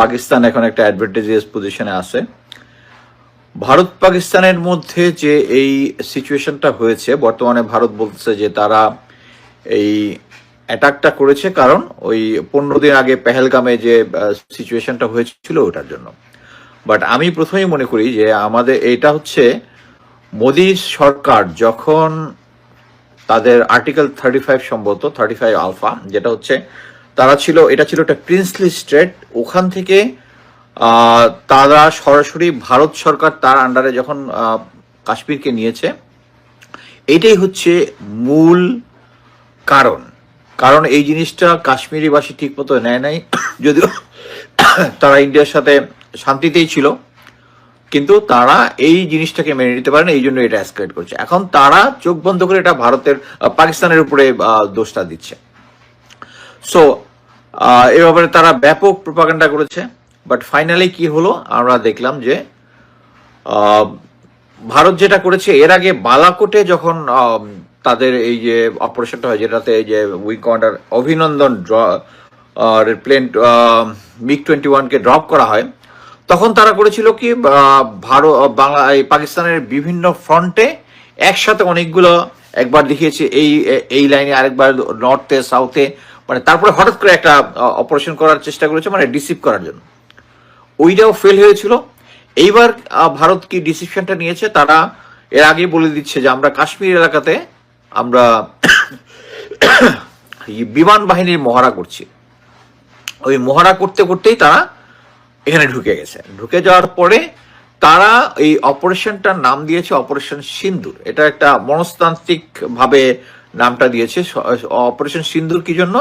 পাকিস্তান এখন একটা অ্যাডভান্টেজিয়াস পজিশনে আছে। ভারত পাকিস্তানের মধ্যে যে এই সিচুয়েশনটা হয়েছে, বর্তমানে ভারত বলতেছে যে তারা এই অ্যাটাকটা করেছে কারণ ওই পনেরো দিন আগে পেহেলগামে যে সিচুয়েশনটা হয়েছিল ওটার জন্য। বাট আমি প্রথমেই মনে করি যে আমাদের এটা হচ্ছে মোদী সরকার যখন তাদের আর্টিকেল থার্টি ফাইভ সম্ভবত থার্টি ফাইভ আলফা যেটা হচ্ছে তারা ছিল, এটা ছিল একটা প্রিন্সলি স্টেট ওখান থেকে তারা সরাসরি ভারত সরকার তার আন্ডারে যখন কাশ্মীরকে নিয়েছে, এটাই হচ্ছে মূল কারণ। কারণ এই জিনিসটা কাশ্মীরিবাসী ঠিক মতো নেয় নাই, যদিও তারা ইন্ডিয়ার সাথে শান্তিতেই ছিল, কিন্তু তারা এই জিনিসটাকে মেনে নিতে পারে না এই জন্য এটা অ্যাসকালেট করছে। এখন তারা চোখ বন্ধ করে এটা ভারতের পাকিস্তানের উপরে দোষটা দিচ্ছে। সো এ ব্যাপারে তারা ব্যাপক প্রপাগান্ডা করেছে বাট ফাইনালি কি হলো? আমরা দেখলাম যে ভারত যেটা করেছে, এর আগে বালাকোটে যখন তাদের এই যে অপারেশনটা হয়, যেটাতে এই যে উই কমান্ডার অভিনন্দন ড্র প্লেন মিগ টোয়েন্টি ওয়ানকে ড্রপ করা হয়, তখন তারা করেছিল কি ভারত বাংলা পাকিস্তানের বিভিন্ন ফ্রন্টে একসাথে অনেকগুলো, একবার দেখিয়েছে এই এই লাইনে আরেকবার নর্থে সাউথে মানে তারপরে হঠাৎ করে একটা অপারেশন করার চেষ্টা করেছে মানে ডিসিভ করার জন্য। ওইটাও ফেল হয়েছিল। এইবার ভারত কি ডিসিশনটা নিয়েছে, তারা এর আগে বলে দিচ্ছে যে আমরা কাশ্মীর এলাকাতে আমরা বিমান বাহিনীর মহড়া করছি। ওই মহড়া করতে করতেই তারা এখানে ঢুকে গেছে। ঢুকে যাওয়ার পরে তারা এই অপারেশনটার নাম দিয়েছে অপারেশন সিন্দুর। এটা একটা মনস্তান্ত্রিক ভাবে নামটা দিয়েছে। অপারেশন সিন্দুর কি জন্য?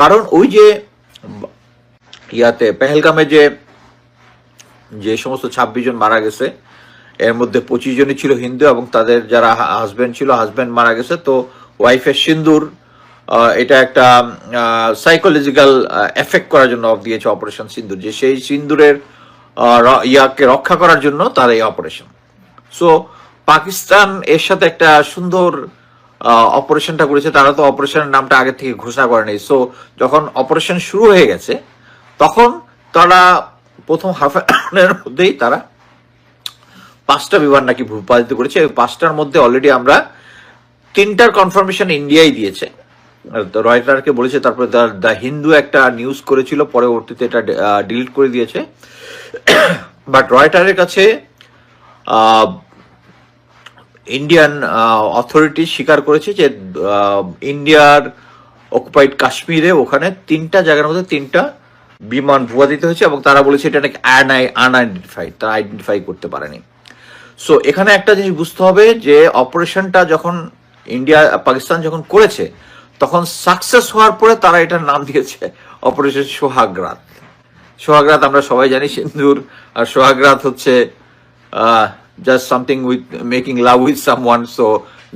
কারণ ওই যে, ইয়াতে পেহেলগামে যে যে সমস্ত ছাব্বিশ জন মারা গেছে, এর মধ্যে পঁচিশ জনই ছিল হিন্দু এবং তাদের যারা হাজবেন্ড ছিল হাজবেন্ড মারা গেছে। তো ওয়াইফের সিন্দুর এটা একটা সাইকোলজিক্যাল এফেক্ট করার জন্য অফ দিয়েছে অপারেশন সিন্দুর। যে সেই সিন্দুরের ইয়াকে রক্ষা করার জন্য তার এই অপারেশন সো পাকিস্তান এর সাথে একটা সুন্দর অপারেশনটা করেছে। তারা তো অপারেশনের নামটা আগে থেকে ঘোষণা করেনি। সো যখন অপারেশন শুরু হয়ে গেছে, তখন তারা প্রথম হাফ এর মধ্যেই তারা পাঁচটা বিমান নাকি ভূপাতিত করেছে। এই পাঁচটার মধ্যে অলরেডি আমরা তিনটার কনফার্মেশন ইন্ডিয়াই দিয়েছে। রয়টারকে বলেছে, তারপরে দ্য হিন্দু একটা নিউজ করেছিল, পরবর্তীতে এটা ডিলিট করে দিয়েছে। বাট রয়টারের কাছে ইন্ডিয়ান অথরিটি স্বীকার করেছে যে ইন্ডিয়ার অকুপাইড কাশ্মীরে ওখানে তিনটা জায়গার মধ্যে তিনটা বিমান ভুয়াদিত হয়েছে এবং তারা বলেছে এটা নাকি আনআইডেন্টিফাইড তারা আইডেন্টিফাই করতে পারেনি। সো এখানে একটা জিনিস বুঝতে হবে যে অপারেশনটা যখন ইন্ডিয়া পাকিস্তান যখন করেছে, তখন সাকসেস হওয়ার পরে তারা এটার নাম দিয়েছে অপারেশন সোহাগরাত। সোহাগরাত আমরা সবাই জানি, সিন্ধুর, আর সোহাগরাত হচ্ছে something with making love with someone so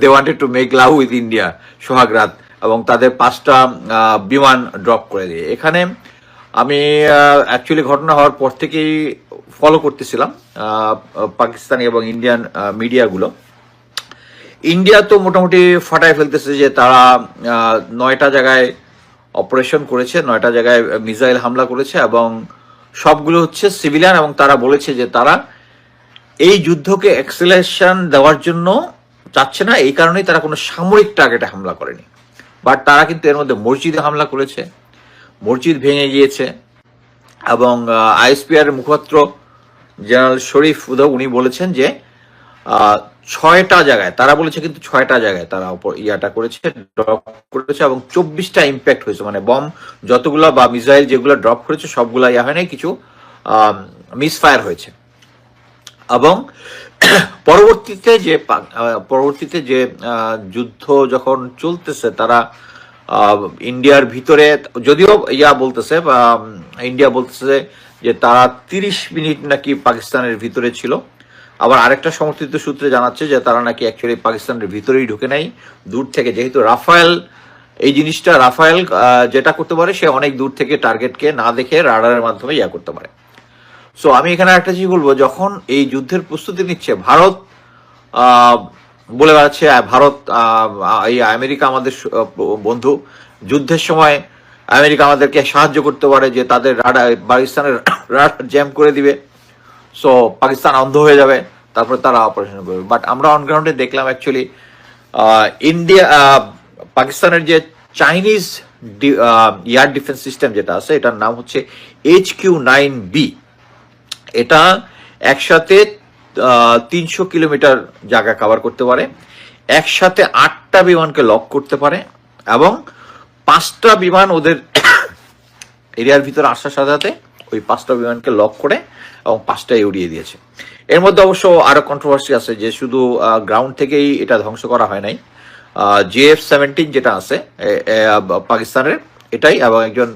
they wanted to make love with India সোহাগরাত এবং তাদের পাঁচটা বিমান ড্রপ করে দিয়ে। এখানে আমি অ্যাকচুয়ালি ঘটনা হওয়ার পর থেকেই ফলো করতেছিলাম পাকিস্তানি এবং ইন্ডিয়ান মিডিয়াগুলো। ইন্ডিয়া তো মোটামুটি ফাটায় ফেলতেছে যে তারা নয়টা জায়গায় অপারেশন করেছে, নয়টা জায়গায় মিসাইল হামলা করেছে এবং সবগুলো হচ্ছে সিভিলিয়ান এবং তারা বলেছে যে তারা এই যুদ্ধকে এক্সেলেশন দেওয়ার জন্য চাচ্ছে না, এই কারণেই তারা কোনো সামরিক টার্গেটে হামলা করেনি। বাট তারা কিন্তু এর মধ্যে মসজিদে হামলা করেছে। মসজিদ ভেঙে গিয়েছে এবং আইএসপিআর মুখপাত্র জেনারেল শরীফ উদয় উনি বলেছেন যে ছয়টা জায়গায়, তারা বলেছে কিন্তু ছয়টা জায়গায় তারা ইয়াটা করেছে ড্রপ করেছে এবং চব্বিশটা ইম্প্যাক্ট হয়েছে। মানে বম যতগুলো বা মিসাইল যেগুলো ড্রপ করেছে, সবগুলো ইয়া হয় নাই কিছু মিসফায়ার হয়েছে। এবং পরবর্তীতে যে পরবর্তীতে যে যুদ্ধ যখন চলতেছে, তারা ইন্ডিয়ার ভিতরে, যদিও ইয়া বলতেছে ইন্ডিয়া বলতেছে যে তারা তিরিশ মিনিট নাকি পাকিস্তানের ভিতরে ছিল। আবার আরেকটা সমর্থিত সূত্রে জানাচ্ছে যে, তারা নাকি অ্যাকচুয়ালি পাকিস্তানের ভিতরেই ঢুকে নাই, দূর থেকে। যেহেতু রাফায়েল, এই জিনিসটা রাফায়েল যেটা করতে পারে, সে অনেক দূর থেকে টার্গেটকে না দেখে রাডারের মাধ্যমে ইয়া করতে পারে। সো আমি এখানে একটা জিনিস বলব, যখন এই যুদ্ধের প্রস্তুতি নিচ্ছে, ভারত বলে বেড়াচ্ছে ভারত এই আমেরিকা আমাদের বন্ধু। যুদ্ধের সময় আমেরিকা আমাদেরকে সাহায্য করতে পারে যে তাদের পাকিস্তানের রাডার জ্যাম করে দিবে। সো পাকিস্তান অন্ধ হয়ে যাবে, তারপরে তারা অপারেশন করবে। বাট আমরা অন গ্রাউন্ডে দেখলাম অ্যাকচুয়ালি ইন্ডিয়া পাকিস্তানের যে চাইনিজ এয়ার ডিফেন্স সিস্টেম যেটা আছে, এটার নাম হচ্ছে এইচ কিউ নাইন বি এটা একসাথে তিনশো কিলোমিটার জায়গা কভার করতে পারে, একসাথে আটটা বিমানকে লক করতে পারে এবং পাঁচটা বিমান ওদের এরিয়ার ভিতরে আসার সাথে সাথে ওই পাঁচটা বিমানকে লক করে এবং পাঁচটাই উড়িয়ে দিয়েছে। এর মধ্যে অবশ্য আরও কন্ট্রোভার্সি আছে যে শুধু গ্রাউন্ড থেকেই এটা ধ্বংস করা হয় নাই। জিএফ সেভেন্টিন যেটা আছে পাকিস্তানের, এটাই এবং একজন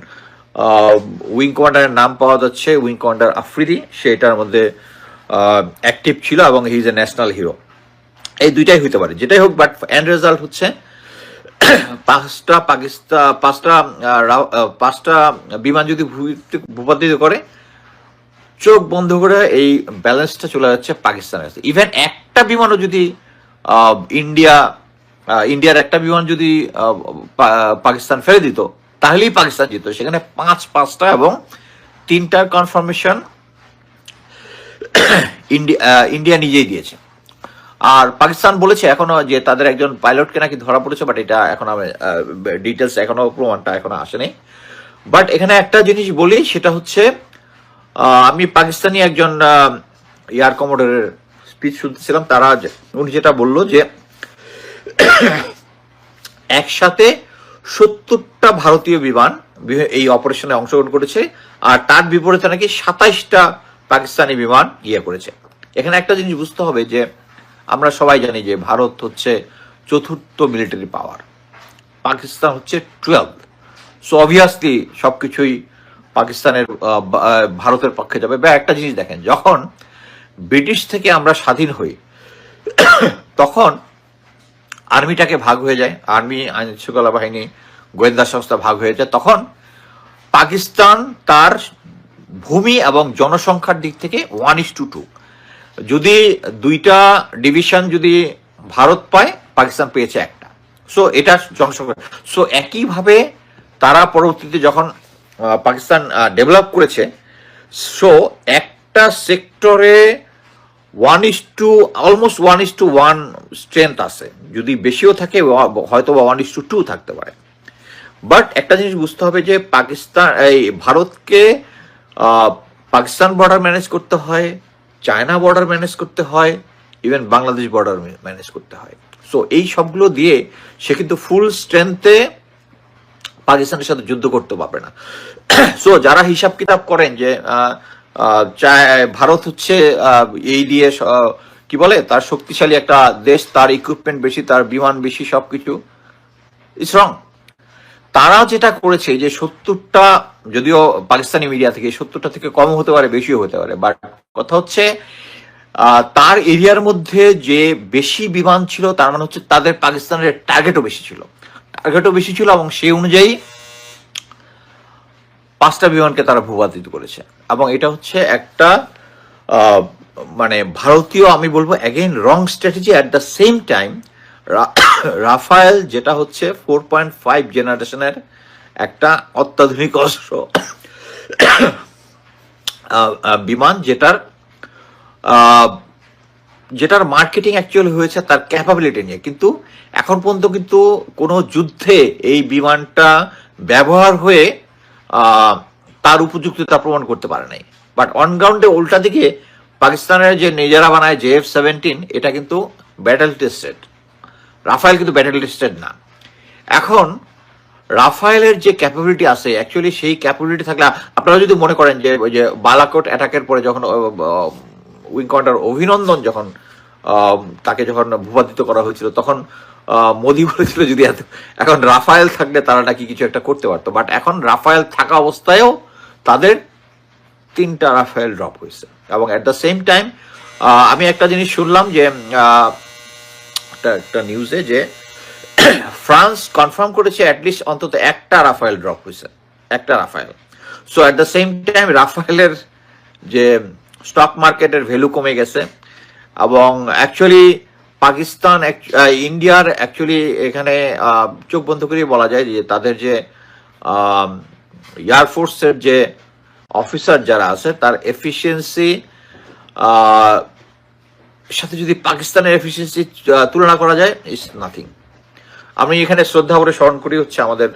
উইং কমান্ডারের নাম পাওয়া যাচ্ছে উইং কমান্ডার আফ্রিদি। সে এটার মধ্যে অ্যাক্টিভ ছিল এবং he is a national hero এই দুইটাই হইতে পারে, যেটাই হোক বাট এন্ড রেজাল্ট হচ্ছে পাঁচটা পাকিস্তান পাঁচটা পাঁচটা বিমান যদি ভূপাতিত করে, চোখ বন্ধ করে এই ব্যালেন্সটা চলে যাচ্ছে পাকিস্তানের কাছে। ইভেন একটা বিমানও যদি ইন্ডিয়া ইন্ডিয়ার একটা বিমান যদি পাকিস্তান ফেলে দিত তাহলেই পাকিস্তান জিত সেখানে পাঁচ, পাঁচটা এবং তিনটার কনফার্মেশন ইন্ডিয়া নিজেই দিয়েছে। আর পাকিস্তান বলেছে এখনও যে তাদের একজন পাইলটকে নাকি ধরা পড়েছে বাট এটা এখন আমি ডিটেলস এখনও প্রমাণটা এখনও আসেনি। বাট এখানে একটা জিনিস বলি, সেটা হচ্ছে আমি পাকিস্তানি একজন এয়ার কমোডারের স্পিচ শুনতেছিলাম, তারা উনি যেটা বলল যে, একসাথে সত্তরটা ভারতীয় বিমান এই অপারেশনে অংশগ্রহণ করেছে, আর তার বিপরীতে নাকি সাতাইশটা পাকিস্তানি বিমান ইয়ে করেছে। এখানে একটা জিনিস বুঝতে হবে যে, আমরা সবাই জানি যে ভারত হচ্ছে চতুর্থ মিলিটারি পাওয়ার পাকিস্তান হচ্ছে টুয়েলভ সো অবভিয়াসলি সব কিছুই পাকিস্তানের ভারতের পক্ষে যাবে। বা একটা জিনিস দেখেন, যখন ব্রিটিশ থেকে আমরা স্বাধীন হই, তখন আর্মিটাকে ভাগ হয়ে যায়। আর্মি, আইন শৃঙ্খলা বাহিনী গোয়েন্দা সংস্থা ভাগ হয়ে যায়। তখন পাকিস্তান তার ভূমি এবং জনসংখ্যার দিক থেকে ওয়ান ইস টু টু যদি দুইটা ডিভিশন যদি ভারত পায়, পাকিস্তান পেয়েছে একটা। সো এটা জনসংখ্যা। সো একইভাবে তারা পরবর্তীতে যখন পাকিস্তান ডেভেলপ করেছে সো একটা সেক্টরে one is to almost one is to one strength আছে। যদি বেশিও থাকে হয়তো বা ওয়ান ইস টু টু থাকতে পারে। বাট একটা জিনিস বুঝতে হবে যে, পাকিস্তান, এই ভারতকে পাকিস্তান বর্ডার ম্যানেজ করতে হয়, চায়না বর্ডার ম্যানেজ করতে হয় ইভেন বাংলাদেশ বর্ডার ম্যানেজ করতে হয়। সো এই সবগুলো দিয়ে সে কিন্তু ফুল স্ট্রেংথে পাকিস্তানের সাথে যুদ্ধ করতে পারবে না। সো যারা হিসাব কিতাব করেন যে ভারত হচ্ছে এই দিয়ে কি বলে, তার শক্তিশালী একটা দেশ, তার ইকুইপমেন্ট বেশি, তার বিমান বেশি, সবকিছু। ইটস রং তারা যেটা করেছে, যে সত্তরটা, যদিও পাকিস্তানি মিডিয়া থেকে সত্তরটা থেকে কম হতে পারে, বেশিও হতে পারে বাট কথা হচ্ছে তার এরিয়ার মধ্যে যে বেশি বিমান ছিল, তার মানে হচ্ছে তাদের পাকিস্তানের টার্গেটও বেশি ছিল। টার্গেটও বেশি ছিল এবং সেই অনুযায়ী পাঁচটা বিমানকে তারা ভূপাতিত করেছে। এবং এটা হচ্ছে একটা মানে ভারতীয়, আমি বলব again wrong strategy at the same time Rafale, যেটা হচ্ছে ফোর পয়েন্ট ফাইভ জেনারেশনের একটা অত্যাধুনিক অস্ত্র বিমান যেটার যেটার মার্কেটিং অ্যাকচুয়ালি হয়েছে তার ক্যাপাবিলিটি নিয়ে। কিন্তু এখন পর্যন্ত কিন্তু কোনো যুদ্ধে এই বিমানটা ব্যবহার হয়ে তার উপযুক্ততা প্রমাণ করতে পারে নাই। বাট অন গ্রাউন্ডে উল্টা দিকে পাকিস্তানের যে নিজেরা বানায় জে এফ সেভেন্টিন, এটা কিন্তু ব্যাটেল টেস্টেড রাফায়েল কিন্তু ব্যাটেল টেস্টেড না। এখন রাফায়েলের যে ক্যাপাবিলিটি আছে অ্যাকচুয়ালি সেই ক্যাপাবিলিটি থাকলে, আপনারা যদি মনে করেন যে ওই যে বালাকোট অ্যাটাকের পরে যখন উইং কমান্ডার অভিনন্দন যখন তাকে যখন ভূপাতিত করা হয়েছিল, তখন মোদি বলেছিল যদি এত এখন রাফায়েল থাকলে তারা নাকি কিছু একটা করতে পারতো। বাট এখন রাফায়েল থাকা অবস্থায়ও তাদের তিনটা রাফায়েল ড্রপ হয়েছে। এবং অ্যাট দ্য সেম টাইম আমি একটা জিনিস শুনলাম যে একটা নিউজে যে ফ্রান্স কনফার্ম করেছে অ্যাটলিস্ট অন্তত একটা রাফায়েল ড্রপ হয়েছে। একটা Rafale. So at the same time রাফায়েলের যে স্টক মার্কেটের ভ্যালু কমে গেছে। এবং অ্যাকচুয়ালি পাকিস্তান ইন্ডিয়ার অ্যাকচুয়ালি এখানে চোখ বন্ধ করেই বলা যায় যে তাদের যে এয়ারফোর্সের যে অফিসার যারা আছে, তার এফিসিয়েন্সি সাথে যদি পাকিস্তানের এফিসিয়েন্সি তুলনা করা যায় ইস নাথিং আমি এখানে শ্রদ্ধা করে স্মরণ করি হচ্ছে আমাদের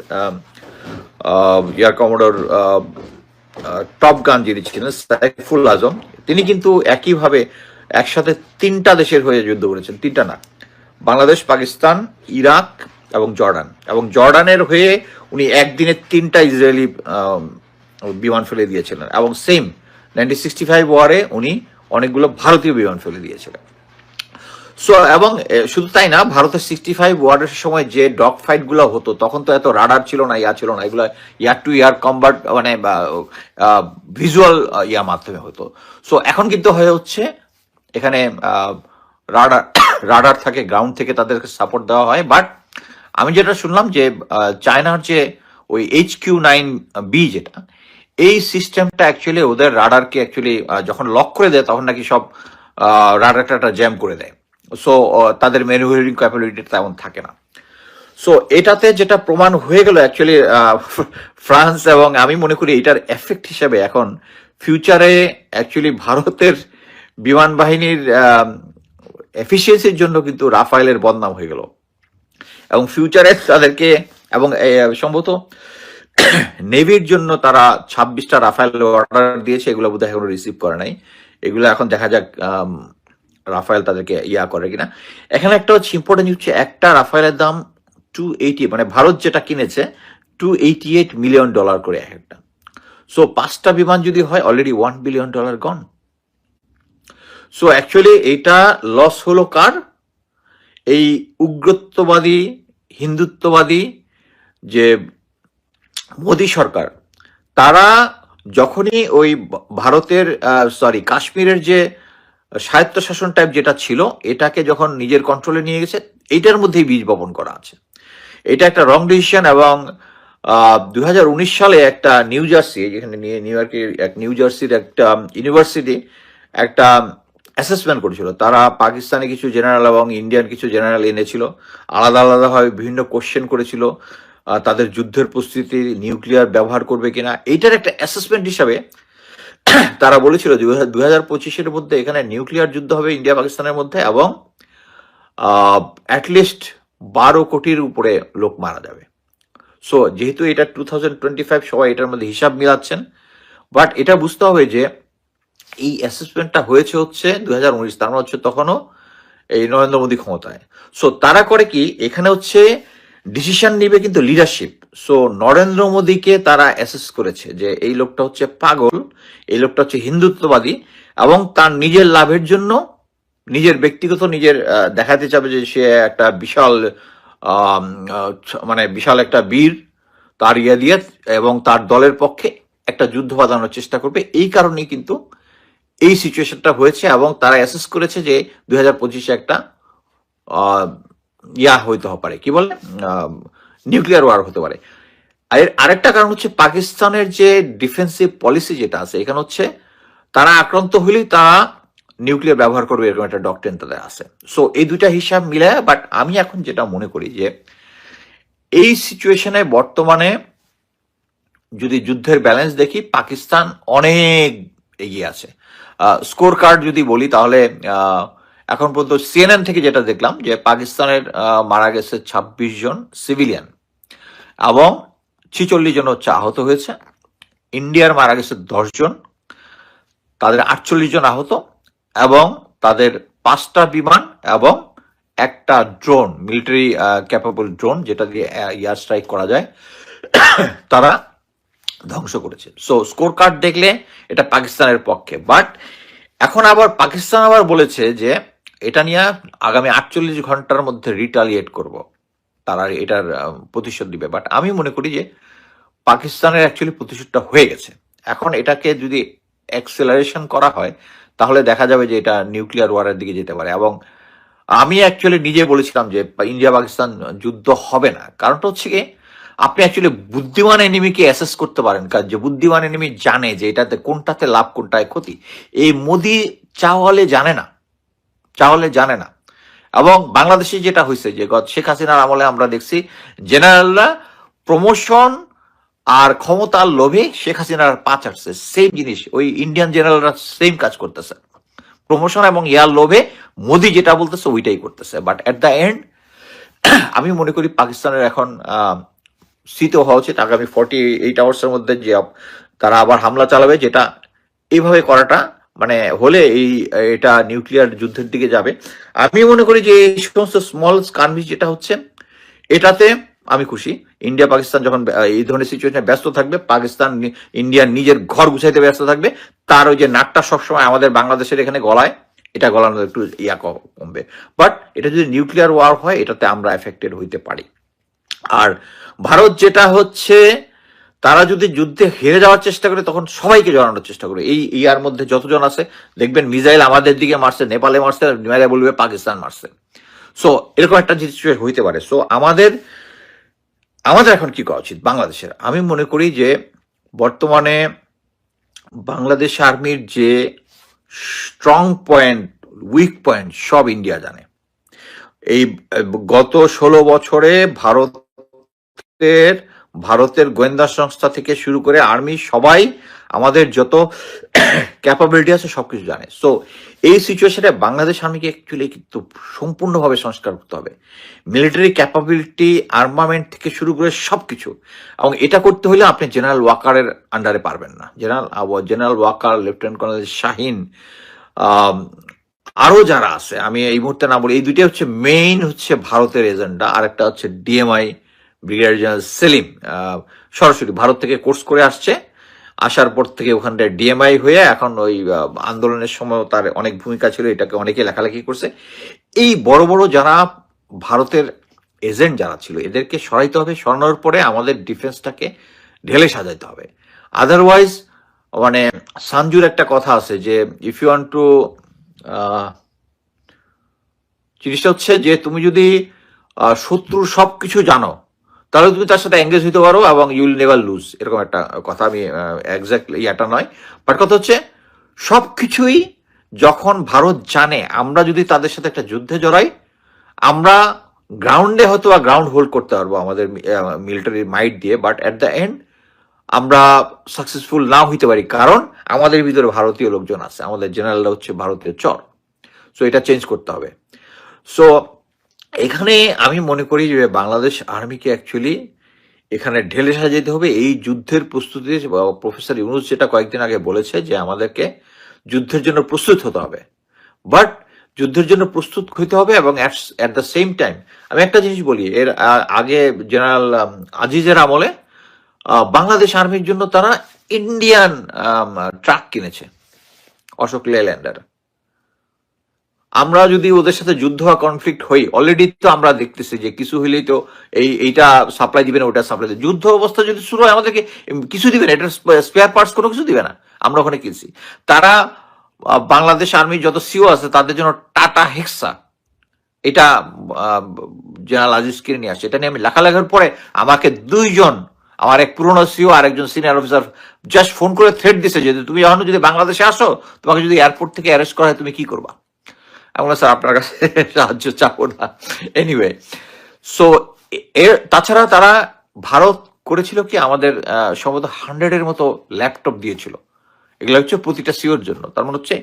ইয়ার কমোডর টপ গান যিনি ছিলেন, সাইফুল আজম, তিনি কিন্তু একইভাবে একসাথে তিনটা দেশের হয়ে যুদ্ধ করেছেন, তিনটা না। বাংলাদেশ, পাকিস্তান, ইরাক এবং জর্ডান। এবং জর্ডানের হয়ে উনি একদিনে তিনটা ইসরায়েলি বিমান ফেলে দিয়েছিলেন। এবং সেম নাইনটিন সিক্সটি ফাইভ ওয়ারে উনি অনেকগুলো ভারতীয় বিমান ফেলে দিয়েছিলেন। সো এবং শুধু তাই না, ভারতের সিক্সটি ফাইভ ওয়ার্ডের সময় যে ডগ ফাইটগুলো হতো, তখন তো এত রাডার ছিল না, ইয়া ছিল না। এগুলো ইয়ার টু ইয়ার কম্বার্ট মানে ভিজুয়াল ইয়া মাধ্যমে হতো। সো এখন কিন্তু হয়ে হচ্ছে এখানে রাডার রাডার থাকে, গ্রাউন্ড থেকে তাদেরকে সাপোর্ট দেওয়া হয়। বাট আমি যেটা শুনলাম যে চায়নার যে ওই এইচ কিউ নাইন বি যেটা, এই সিস্টেমটা অ্যাকচুয়ালি ওদের রাডারকে অ্যাকচুয়ালি যখন লক করে দেয়, তখন নাকি সব রাডারটা জ্যাম করে দেয়। সো তাদের ম্যানুভারিং ক্যাপাবিলিটি তেমন থাকে না। সো এটাতে যেটা প্রমাণ হয়ে গেল অ্যাকচুয়ালি ফ্রান্স এবং আমি মনে করি এটার এফেক্ট হিসেবে এখন ফিউচারে অ্যাকচুয়ালি ভারতের বিমান বাহিনীর এফিসিয়েন্সির জন্য কিন্তু রাফায়েলের বদনাম হয়ে গেল। এবং ফিউচারে তাদেরকে, এবং সম্ভবত নেভির জন্য তারা ছাব্বিশটা রাফায়েল অর্ডার দিয়েছে, এগুলো বোধহয় এখনও রিসিভ করে নাই। এগুলো এখন দেখা যাক রাফায়েল তাদেরকে ইয়া করে কিনা। এখানে একটা হচ্ছে ইম্পর্টেন্ট হচ্ছে একটা রাফায়েলের দাম টু এইটি মানে ভারত যেটা কিনেছে two eighty eight million dollar করে এক একটা। সো পাঁচটা বিমান যদি হয় already one billion dollar gone so actually এটা লস হলো কার? এই উগ্রত্ববাদী, হিন্দুত্ববাদী যে মোদী সরকার, তারা যখনই ওই ভারতের সরি কাশ্মীরের যে স্বায়ত্তশাসন টাইপ যেটা ছিল, এটাকে যখন নিজের কন্ট্রোলে নিয়ে গেছে, এইটার মধ্যেই বীজ বপন করা আছে। এটা একটা রং ডিসিশন এবং দুই হাজার উনিশ সালে একটা নিউ জার্সি যেখানে নিউ ইয়র্কের এক নিউ জার্সির একটা ইউনিভার্সিটি একটা অ্যাসেসমেন্ট করেছিল। তারা পাকিস্তানি কিছু জেনারেল এবং ইন্ডিয়ান কিছু জেনারেল এনেছিল, আলাদা আলাদাভাবে বিভিন্ন কোশ্চেন করেছিল তাদের যুদ্ধের প্রস্তুতি নিউক্লিয়ার ব্যবহার করবে কিনা, এইটার একটা অ্যাসেসমেন্ট হিসাবে তারা বলেছিল দু হাজার পঁচিশের মধ্যে এখানে নিউক্লিয়ার যুদ্ধ হবে ইন্ডিয়া পাকিস্তানের মধ্যে এবং অ্যাটলিস্ট বারো কোটির উপরে লোক মারা যাবে। সো যেহেতু এটা টু থাউজেন্ড টোয়েন্টি ফাইভ সবাই এটার মধ্যে হিসাব মিলাচ্ছেন বাট এটা বুঝতে হবে যে এই অ্যাসেসমেন্টটা হয়েছে হচ্ছে দুই হাজার উনিশ, তার মানে হচ্ছে তখনও এই নরেন্দ্র মোদী ক্ষমতায়। সো তারা করে কি? এখানে হচ্ছে ডিসিশন নিবে কিন্তু লিডারশিপ সো নরেন্দ্র মোদীকে তারা অ্যাসেস করেছে যে এই লোকটা হচ্ছে পাগল, এই লোকটা হচ্ছে হিন্দুত্ববাদী এবং তার নিজের লাভের জন্য নিজের ব্যক্তিগত নিজের দেখাতে চাবে যে সে একটা বিশাল মানে বিশাল একটা বীর, তার ইয়ে দিয়ে এবং তার দলের পক্ষে একটা যুদ্ধ বাঁধানোর চেষ্টা করবে। এই কারণেই কিন্তু এই সিচুয়েশনটা হয়েছে এবং তারা অ্যাসেস করেছে যে দুই হাজার পঁচিশে একটা ইয়া হইতে পারে। কি বলে? নিউক্লিয়ার ওয়ার হতে পারে। আর আরেকটা কারণ হচ্ছে পাকিস্তানের যে ডিফেন্সিভ পলিসি যেটা আছে, এখানে হচ্ছে তারা আক্রান্ত হলেই তারা নিউক্লিয়ার ব্যবহার করবে, এরকম একটা ডকটেন তাদের আছে। সো এই দুইটা হিসাব মিলে বাট আমি এখন যেটা মনে করি যে এই সিচুয়েশনে বর্তমানে যদি যুদ্ধের ব্যালেন্স দেখি, পাকিস্তান অনেক এগিয়ে আছে। স্কোর কার্ড যদি বলি, তাহলে এখন পর্যন্ত সিএনএন থেকে যেটা দেখলাম, যে পাকিস্তানের মারা গেছে ছাব্বিশ জন সিভিলিয়ান এবং ছিচল্লিশ জন হচ্ছে আহত হয়েছে। ইন্ডিয়ার মারা গেছে জন, তাদের আটচল্লিশ জন আহত এবং তাদের পাঁচটা বিমান এবং একটা ড্রোন মিলিটারি ক্যাপাবল ড্রোন যেটা দিয়ে এয়ার স্ট্রাইক করা যায়। তারা ধ্বংস করেছে। সো স্কোর কার্ড দেখলে এটা পাকিস্তানের পক্ষে। বাট এখন আবার পাকিস্তান আবার বলেছে যে এটা নিয়ে আগামী আটচল্লিশ ঘণ্টার মধ্যে রিটালিয়েট করব। তারা এটার প্রতিশোধ দিবে বাট আমি মনে করি যে পাকিস্তানের অ্যাকচুয়ালি প্রতিশোধটা হয়ে গেছে। এখন এটাকে যদি অ্যাক্সেলারেশন করা হয়, তাহলে দেখা যাবে যে এটা নিউক্লিয়ার ওয়ারের দিকে যেতে পারে। এবং আমি অ্যাকচুয়ালি নিজে বলেছিলাম যে ইন্ডিয়া পাকিস্তান যুদ্ধ হবে না। কারণটা হচ্ছে কি আপনি অ্যাকচুয়ালি বুদ্ধিমান এনিমিকে অ্যাসেস করতে পারেন, কারণ যে বুদ্ধিমান এনিমি জানে যে এটাতে কোনটাতে লাভ, কোনটায় ক্ষতি। এই মোদি চাওয়ালে জানে না, চাওয়ালে জানে না। এবং বাংলাদেশে যেটা হয়েছে যে গত শেখ হাসিনার আমলে আমরা দেখছি, জেনারেলরা প্রমোশন আর ক্ষমতার লোভে শেখ হাসিনার পা চাটছে। সেম জিনিস, ওই ইন্ডিয়ান জেনারেলরা সেম কাজ করতেছে। প্রমোশন এবং ইয়ার লোভে মোদি যেটা বলতেছে, ওইটাই করতেছে। বাট অ্যাট দ্য এন্ড আমি মনে করি পাকিস্তানের এখন স্থিত হওয়া উচিত। আগামী ফর্টি এইট আওয়ার্সের মধ্যে যে তারা আবার হামলা চালাবে, যেটা এইভাবে করাটা মানে হলে এই, এটা নিউক্লিয়ার যুদ্ধের দিকে যাবে। আমি মনে করি যে এই সমস্ত স্মল স্কার্মিশ যেটা হচ্ছে, এটাতে আমি খুশি। ইন্ডিয়া পাকিস্তান যখন এই ধরনের সিচুয়েশনে ব্যস্ত থাকবে পাকিস্তান ইন্ডিয়ার নিজের ঘর গুছাইতে ব্যস্ত থাকবে, তার ওই যে নাকটা সবসময় আমাদের বাংলাদেশের এখানে গলায়, এটা গলানো একটু ইয়া কমবে। বাট এটা যদি নিউক্লিয়ার ওয়ার হয়, এটাতে আমরা এফেক্টেড হইতে পারি। আর ভারত যেটা হচ্ছে, তারা যদি যুদ্ধে হেরে যাওয়ার চেষ্টা করে, তখন সবাইকে জড়ানোর চেষ্টা করে এই ইয়ার মধ্যে যতজন আছে, দেখবেন মিসাইল আমাদের দিকে মারছে, নেপালে মারছে মেরে বলবে পাকিস্তান মারছে। সো এরকম একটা জিনিস হইতে পারে। সো আমাদের আমাদের এখন কি করা উচিত? বাংলাদেশের। আমি মনে করি যে, বর্তমানে বাংলাদেশ আর্মির যে স্ট্রং পয়েন্ট উইক পয়েন্ট সব ইন্ডিয়া জানে। এই গত ষোলো বছরে ভারতের ভারতের গোয়েন্দা সংস্থা থেকে শুরু করে আর্মি সবাই আমাদের যত ক্যাপাবিলিটি আছে সবকিছু জানে। সো এই সিচুয়েশনে বাংলাদেশ আর্মিকে অ্যাকচুয়ালি কিন্তু সম্পূর্ণভাবে সংস্কার করতে হবে। মিলিটারি ক্যাপাবিলিটি আর্মামেন্ট থেকে শুরু করে সব কিছু এবং এটা করতে হলে আপনি জেনারেল ওয়াকারের আন্ডারে পারবেন না। General general Waker lieutenant colonel Shahin আরও যারা আছে, আমি এই মুহূর্তে না বলি, এই দুইটা হচ্ছে মেইন হচ্ছে ভারতের এজেন্ডা আর একটা হচ্ছে ডিএমআই ব্রিগেডিয়ার জেনারেল সেলিম সরাসরি ভারত থেকে কোর্স করে আসছে। আসার পর থেকে ওখানটায় ডিএমআই হয়ে এখন ওই আন্দোলনের সময় তার অনেক ভূমিকা ছিল, এটাকে অনেকে লেখালেখি করছে। এই বড় বড় যারা ভারতের এজেন্ট যারা ছিল, এদেরকে সরাইতে হবে, সরানোর পরে আমাদের ডিফেন্সটাকে ঢেলে সাজাইতে হবে। আদারওয়াইজ মানে সানজুর একটা কথা আছে যে ইফ ইউ ওয়ান্ট টু জিনিসটা হচ্ছে যে, তুমি যদি শত্রুর সব কিছু জানো তাহলে তুমি তার সাথে এঙ্গেজ হইতে পারো এবং ইউল নেভার লুজ এরকম একটা কথা আমি এক্স্যাক্টলি ইয়াটা নয়। বাট কথা হচ্ছে সব কিছুই যখন ভারত জানে, আমরা যদি তাদের সাথে একটা যুদ্ধে জড়াই, আমরা গ্রাউন্ডে হয়তো বা গ্রাউন্ড হোল্ড করতে পারব আমাদের মিলিটারি মাইট দিয়ে বাট অ্যাট দ্য এন্ড আমরা সাকসেসফুল নাও হইতে পারি। কারণ আমাদের ভিতরে ভারতীয় লোকজন আছে, আমাদের জেনারেলরা হচ্ছে ভারতীয় চর। সো এটা চেঞ্জ করতে হবে। সো এখানে আমি মনে করি যে বাংলাদেশ আর্মিকে অ্যাকচুয়ালি এখানে ঢেলে সাজাইতে হবে। এই যুদ্ধের প্রস্তুতি প্রফেসর ইউনুস যেটা কয়েকদিন আগে বলেছে যে আমাদেরকে যুদ্ধের জন্য প্রস্তুত হতে হবে। বাট যুদ্ধের জন্য প্রস্তুত হইতে হবে এবং অ্যাট দ্য সেম টাইম আমি একটা জিনিস বলি, এর আগে জেনারেল আজিজের আমলে বাংলাদেশ আর্মির জন্য তারা ইন্ডিয়ান ট্রাক কিনেছে, অশোক লেল্যান্ডার। আমরা যদি ওদের সাথে যুদ্ধ বা কনফ্লিক্ট হই অলরেডি তো আমরা দেখতেছি যে কিছু হইলেই তো এই, এইটা সাপ্লাই দিবে না, ওটা সাপ্লাই দিবে যুদ্ধ অবস্থা যদি শুরু হয়, আমাদেরকে কিছু দিবে না, এটা স্পেয়ার পার্টস কোনো কিছু দিবে না, আমরা ওখানে কিনছি। তারা বাংলাদেশ আর্মির যত সিও আছে, তাদের জন্য টাটা হেক্সা এটা জেনারেল আজিজ কিনে নিয়ে আসছে। এটা নিয়ে আমি লেখালেখার পরে আমাকে দুইজন, আমার এক পুরনো সিও আর একজন সিনিয়র অফিসার জাস্ট ফোন করে থ্রেট দিছে যে, তুমি যখন যদি বাংলাদেশে আসো, তোমাকে যদি এয়ারপোর্ট থেকে অ্যারেস্ট করা হয়, তুমি কি করবা? আমি বললাম, স্যার আপনার কাছে সাহায্য চাবো না। এনিওয়ে সো এর তাছাড়া তারা ভারত করেছিল কি আমাদের সম্ভবত হান্ড্রেডের মতো ল্যাপটপ দিয়েছিল। এগুলো হচ্ছে প্রতিটা সিওর জন্য। তার মানে হচ্ছে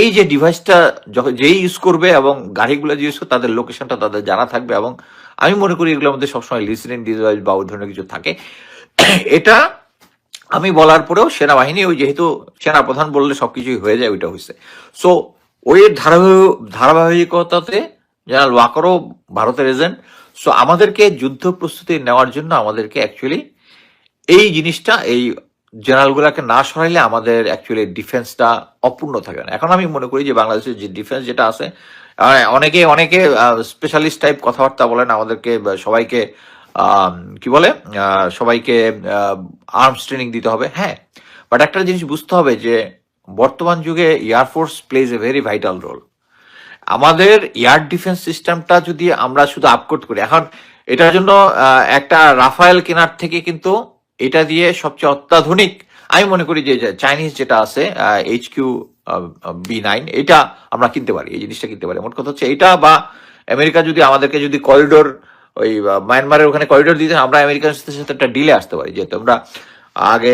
এই যে ডিভাইসটা যখন যেই ইউজ করবে এবং গাড়িগুলো যে ইউজ করবে তাদের লোকেশনটা তাদের জানা থাকবে এবং আমি মনে করি এগুলোর মধ্যে সবসময় লিসেনিং ডিভাইস বা ওই ধরনের কিছু থাকে। এটা আমি বলার পরেও সেনাবাহিনী ওই যেহেতু সেনা প্রধান বললে সবকিছুই হয়ে যায় ওইটা হয়েছে সো ওই ধারাবাহিক, ধারাবাহিকতাতে জেনারেল ওয়াকারও ভারতের এজেন্ট সো আমাদেরকে যুদ্ধ প্রস্তুতি নেওয়ার জন্য আমাদেরকে অ্যাকচুয়ালি এই জিনিসটা, এই জেনারেলগুলোকে না সরাইলে আমাদের অ্যাকচুয়ালি ডিফেন্সটা অপূর্ণ থাকে না। এখন আমি মনে করি যে বাংলাদেশের যে ডিফেন্স যেটা আছে অনেকে অনেকে স্পেশালিস্ট টাইপ কথাবার্তা বলেন, আমাদেরকে সবাইকে কি বলে সবাইকে আর্মস ট্রেনিং দিতে হবে। হ্যাঁ বাট একটা জিনিস বুঝতে হবে যে বর্তমান যুগে air force plays a very vital role আমাদের এয়ার ডিফেন্স সিস্টেমটা যদি আমরা শুধু আপকোড করি, এখন এটার জন্য একটা রাফায়েল কেনার থেকে কিন্তু এটা দিয়ে সবচেয়ে অত্যাধুনিক, আমি মনে করি যে চাইনিজ যেটা আছে এইচ কিউ বি নাইন এটা আমরা কিনতে পারি, এই জিনিসটা কিনতে পারি। মোট কথা হচ্ছে এটা বা আমেরিকা যদি আমাদেরকে যদি করিডোর ওই মায়ানমারের ওখানে করিডোর দিতে আমরা আমেরিকার সাথে সাথে একটা ডিলে আসতে পারি, যে তোমরা আগে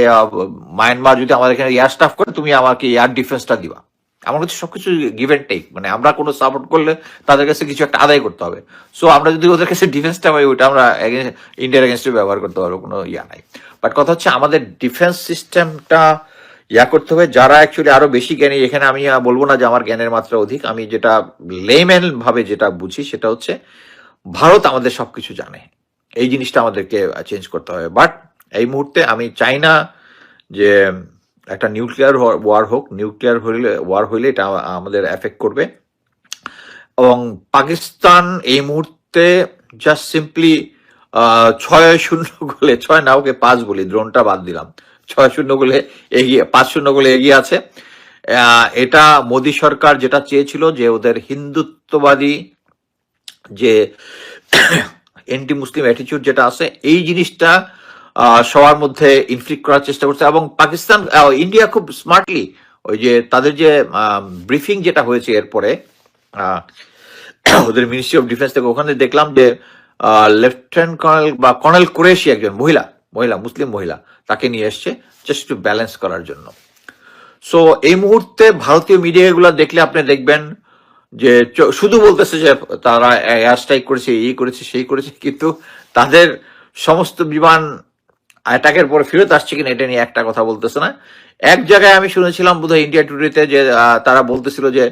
মায়ানমার যদি আমাদের এখানে এয়ার স্টাফ করে, তুমি আমাকে এয়ার ডিফেন্সটা দিবা। আমার কাছে সবকিছু গিভ অ্যান্ড টেক মানে আমরা কোনো সাপোর্ট করলে তাদের কাছে কিছু একটা আদায় করতে হবে। সো আমরা যদি ওদের কাছে ডিফেন্সটা পাই, ওইটা আমরা ইন্ডিয়ার এগেনস্টে ব্যবহার করতে পারব, কোনো ইয়া নাই। বাট কথা হচ্ছে, আমাদের ডিফেন্স সিস্টেমটা ইয়া করতে হবে, যারা অ্যাকচুয়ালি আরও বেশি জ্ঞানী, এখানে আমি বলব না যে আমার জ্ঞানের মাত্রা অধিক, আমি যেটা লেম্যান ভাবে যেটা বুঝি, সেটা হচ্ছে, ভারত আমাদের সবকিছু জানে। এই জিনিসটা আমাদেরকে চেঞ্জ করতে হবে। বাট এই মুহূর্তে আমি চাই না যে একটা নিউক্লিয়ার ওয়ার হোক, নিউক্লিয়ার হইলে ওয়ার হইলে এটা আমাদের এফেক্ট করবে। এবং পাকিস্তান এই মুহূর্তে জাস্ট সিম্পলি ছয় শূন্য গোলে, ছয় না ওকে পাঁচ বলি দ্রোনটা বাদ দিলাম। ছয় শূন্য গোলে এগিয়ে, পাঁচ শূন্য গোলে এগিয়ে আছে। এটা মোদী সরকার যেটা চেয়েছিল যে ওদের হিন্দুত্ববাদী যে এন্টি মুসলিম অ্যাটিচিউড যেটা আছে, এই জিনিসটা সবার মধ্যে ইনফ্লিক্ট করার চেষ্টা করছে। এবং পাকিস্তান ইন্ডিয়া খুব স্মার্টলি ওই যে তাদের যে ব্রিফিং যেটা হয়েছে এরপরে ওদের মিনিস্ট্রি অফ ডিফেন্স থেকে, ওখানে দেখলাম যে লেফটেন্যান্ট কর্নেল বা কর্নেল কুরেশি একজন মহিলা মহিলা মুসলিম মহিলা, তাকে নিয়ে এসছে জাস্ট টু ব্যালেন্স করার জন্য। সো এই মুহূর্তে ভারতীয় মিডিয়াগুলো দেখলে আপনি দেখবেন যে শুধু বলতেছে যে, তারা এয়ার স্ট্রাইক করেছে, এই করেছে, সেই করেছে, কিন্তু তাদের সমস্ত বিমান অ্যাটাকের পর ফেরত আসছে কিনা এটা নিয়ে একটা কথা বলতেছে না। এক জায়গায় আমি শুনেছিলাম বোধহয় ইন্ডিয়া টুডেতে যে তারা বলতেছিল যে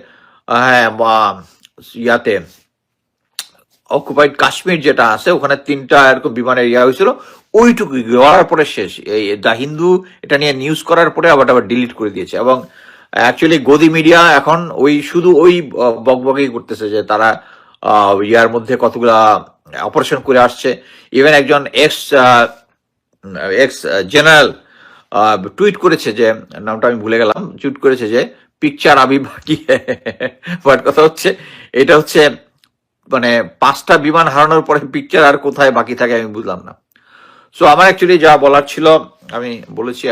হ্যাঁ ইয়াতে অকুপাইড কাশ্মীর যেটা আছে, ওখানে তিনটা এরকম বিমানের ইয়া হয়েছিল। ওইটুকু গড়ার পরে শেষ। এই দ্য হিন্দু, এটা নিয়ে নিউজ করার পরে আবার আবার ডিলিট করে দিয়েছে। এবং অ্যাকচুয়ালি গদি মিডিয়া এখন ওই, শুধু ওই বকবকেই করতেছে যে তারা ইয়ার মধ্যে কতগুলা অপারেশন করে আসছে। ইভেন একজন এক্স এক্স জেনারেল টুইট করেছে যে, নামটা আমি ভুলে গেলাম টুইট করেছে যে পিকচার আমি বাকি। বাট কথা হচ্ছে, এটা হচ্ছে মানে পাঁচটা বিমান হারানোর পরে পিকচার আর কোথায় বাকি থাকে আমি বুঝলাম না। সো আমার অ্যাকচুয়ালি যা বলার ছিল, আমি বলেছি